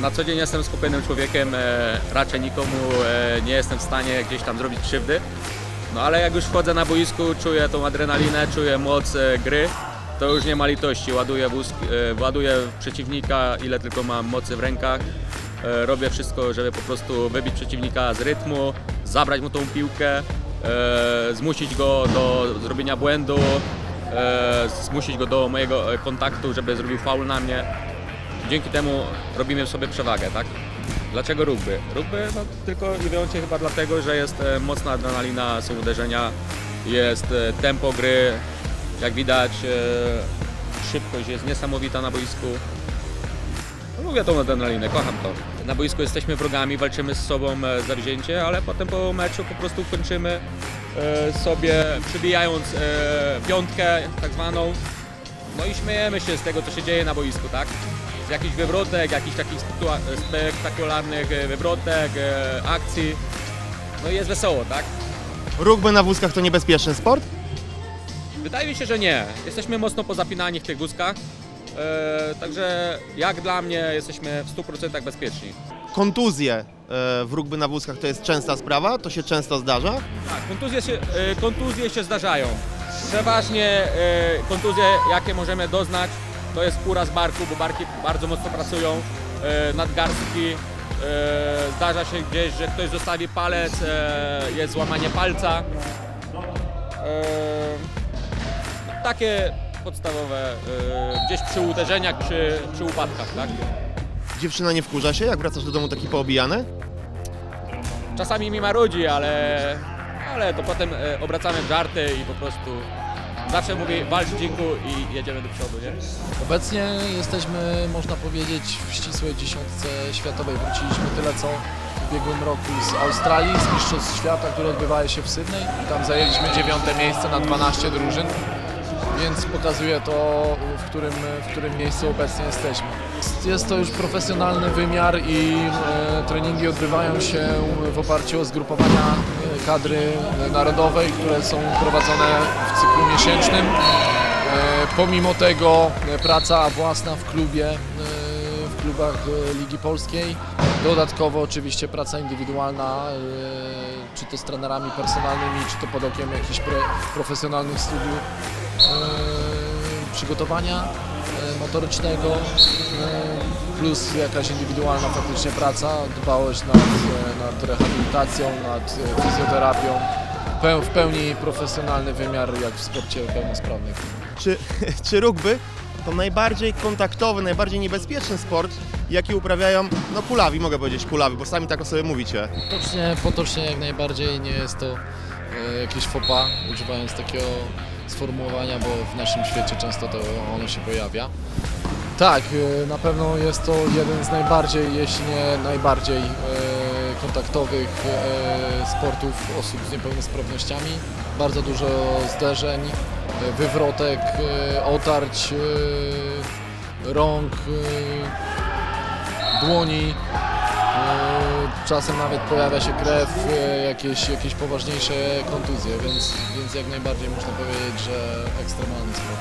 Na co dzień jestem skupionym człowiekiem, e, raczej nikomu e, nie jestem w stanie gdzieś tam zrobić krzywdy. No ale jak już wchodzę na boisku, czuję tą adrenalinę, czuję moc e, gry, to już nie ma litości. Ładuję, wózk, ładuję przeciwnika, ile tylko mam mocy w rękach. Robię wszystko, żeby po prostu wybić przeciwnika z rytmu, zabrać mu tą piłkę, zmusić go do zrobienia błędu, zmusić go do mojego e, kontaktu, żeby zrobił faul na mnie dzięki temu robimy sobie przewagę, tak? Dlaczego rugby? Rugby no, tylko i wyłącznie chyba dlatego, że jest e, mocna adrenalina, są uderzenia, jest e, tempo gry, jak widać e, szybkość jest niesamowita na boisku. No, lubię tą adrenalinę, kocham to. Na boisku jesteśmy wrogami, walczymy z sobą e, za wzięcie, ale potem po meczu po prostu kończymy e, sobie przybijając e, piątkę tak zwaną, no i śmiejemy się z tego, co się dzieje na boisku, tak? Z jakichś wywrotek, jakichś takich spektakularnych e, wywrotek, e, akcji. No i jest wesoło, tak? Rugby na wózkach to niebezpieczny sport? Wydaje mi się, że nie. Jesteśmy mocno pozapinani w tych wózkach. E, także jak dla mnie jesteśmy w 100% bezpieczni. Kontuzje e, w rugby na wózkach to jest częsta sprawa? To się często zdarza? Tak, kontuzje się, e, kontuzje się zdarzają. Przeważnie kontuzje, jakie możemy doznać, to jest kura z barku, bo barki bardzo mocno pracują, nadgarstki. Zdarza się gdzieś, że ktoś zostawi palec, jest złamanie palca. Takie podstawowe, e, gdzieś przy uderzeniach, przy, przy upadkach, tak? Dziewczyna nie wkurza się, jak wracasz do domu taki poobijany? Czasami mi marudzi, ale, ale to potem e, obracamy w żarty i po prostu zawsze mówię walcz dziękuję i jedziemy do przodu, nie? Obecnie jesteśmy, można powiedzieć, w ścisłej dziesiątce światowej. Wróciliśmy tyle co w ubiegłym roku z Australii, z Mistrzostw Świata, które odbywały się w Sydney. Tam zajęliśmy dziewiąte miejsce na 12 drużyn, więc pokazuje to, w którym, w którym miejscu obecnie jesteśmy. Jest- to już profesjonalny wymiar i e, treningi odbywają się w oparciu o zgrupowania e, kadry narodowej, które są prowadzone w cyklu miesięcznym. E, Pomimo tego e, praca własna w klubie, e, w klubach e, Ligi Polskiej. Dodatkowo oczywiście praca indywidualna, e, czy to z trenerami personalnymi, czy to pod okiem jakichś profesjonalnych studiów e, przygotowania e, motorycznego, plus jakaś indywidualna faktycznie praca, dbałość nad, nad rehabilitacją, nad fizjoterapią. W pełni profesjonalny wymiar jak w sporcie pełnosprawnych. Czy, czy rugby to najbardziej kontaktowy, najbardziej niebezpieczny sport, jaki uprawiają, no kulawi, mogę powiedzieć kulawi, bo sami tak o sobie mówicie. Potocznie, potocznie jak najbardziej nie jest to e, jakieś faux pas, używając takiego sformułowania, bo w naszym świecie często to ono się pojawia. Tak, e, na pewno jest to jeden z najbardziej, jeśli nie najbardziej e, kontaktowych e, sportów osób z niepełnosprawnościami. Bardzo dużo zderzeń, e, wywrotek, e, otarć rąk, dłoni. Czasem nawet pojawia się krew, jakieś, jakieś poważniejsze kontuzje, więc, więc jak najbardziej można powiedzieć, że ekstremalny sport.